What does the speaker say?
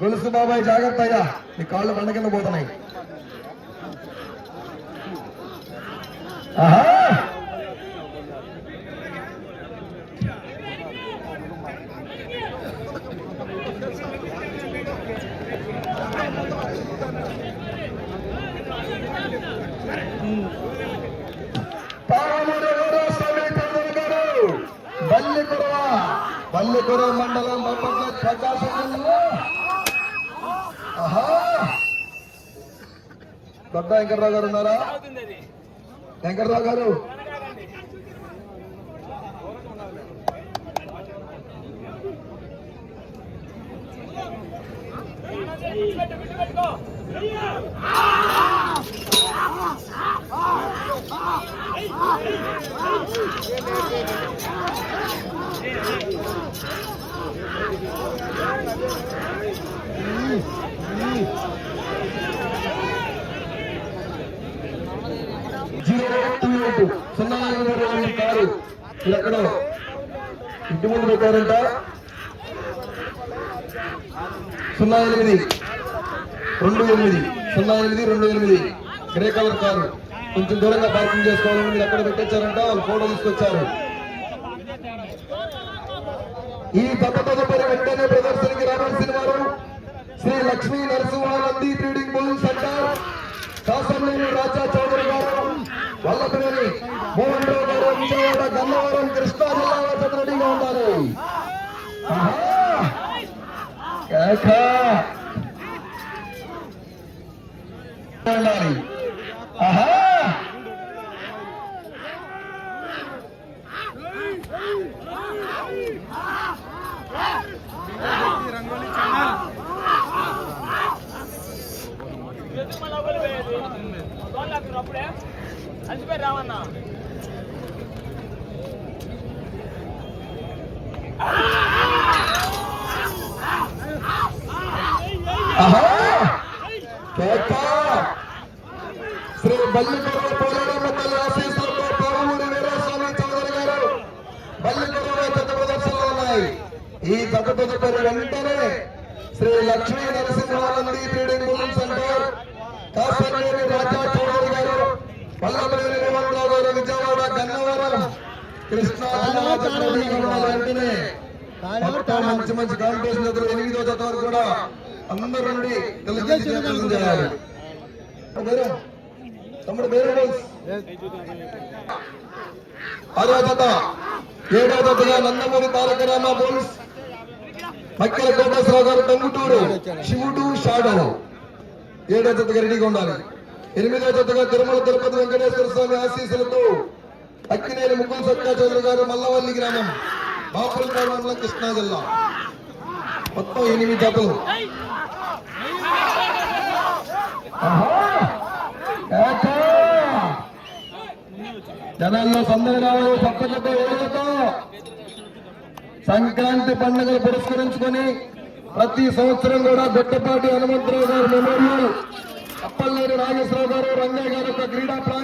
గొలుసు బాబాయ్ జాగ్రత్త అయ్యా. నీ కాళ్ళు బండ కింద పోతున్నాయి. ఆహా! పాలమూరు మండలం బాపట్ల ప్రకాశం జిల్లా దొడ్డ వెంకట్రావు గారు ఉన్నారా? వెంకట్రావు గారు! జీరో టూ ఎయిట్ సున్నా ఎనిమిది కారు ఎక్కడో ఇంటి ముందు పెట్టారంట సున్నా ఎనిమిది రెండు ఎనిమిది సున్నా ఎనిమిది రెండు ఎనిమిది. Grey colour car. కొంచెం దూరంగా పార్కింగ్ చేసుకోవాలని మీరు ఎక్కడ పెట్టించారంట వాళ్ళు ఫోటో తీసుకొచ్చారు. ఈ దత్తపరి వెంటనే ప్రదర్శనకి రావాల్సిన వారు Shri Lakshmi Narasimhanandi trading bull centre Kasarneni Raja Chowdary Vallabhaneni Mohan Rao garu Vijayawada Gannavaram Krishna జిల్లా వద్ద రెడీగా ఉన్నారు ఆహా! కేక! ఉండాలి. ఆహా అప్పుడే అలసిపోయి రావన్నా శ్రీ బల్లికొరవ పోరాడమ్మ తల్లి ఆశీస్సులతో పావులూరి వీరస్వామి చౌదరి గారు బల్లికొరవ చెత్త ప్రదర్శనలు ఉన్నాయి. ఈ చెత్త తదుపరి వెంటనే శ్రీ లక్ష్మీ నరసింహానంది ట్రేడింగ్ సెంటర్ కాసర్నేని విజయవాడ గన్నవరం. కృష్ణా వెంటనే మంచి మంచి కాంపిటీషన్ జతలు ఎనిమిదో జత వరకు కూడా అందరూ నుండి చేయాలి. తమ్ముడు ఆరో జత. ఏడో జతగా నందమూరి తారక రామ బోల్స్ మక్కల కోటేశ్వరరావు గారు టంగుటూరు. శివుడు షాడో. ఏడో జతగా రెడీగా ఉండాలి. ఎనిమిదో జతగా తిరుమల తిరుపతి వెంకటేశ్వర స్వామి ఆశీస్సులతో అక్కినేని ముగ్గులు సత్కా చౌదరి గారు మల్లవల్లి గ్రామం బాపులపాడు గ్రామంలో కృష్ణా జిల్లా. మొత్తం ఎనిమిది జతలు. జనాల్లో సందడి రావాలి పక్కలతో ఏడుతో. సంక్రాంతి పండుగలు పురస్కరించుకొని ప్రతి సంవత్సరం కూడా గొట్టపాటి హనుమంతరావు గారు మెమోరియల్ అప్పల్లేని నాగేశ్వరరావు గారు రంగయ్య గారు ఒక క్రీడా ప్రాంగణం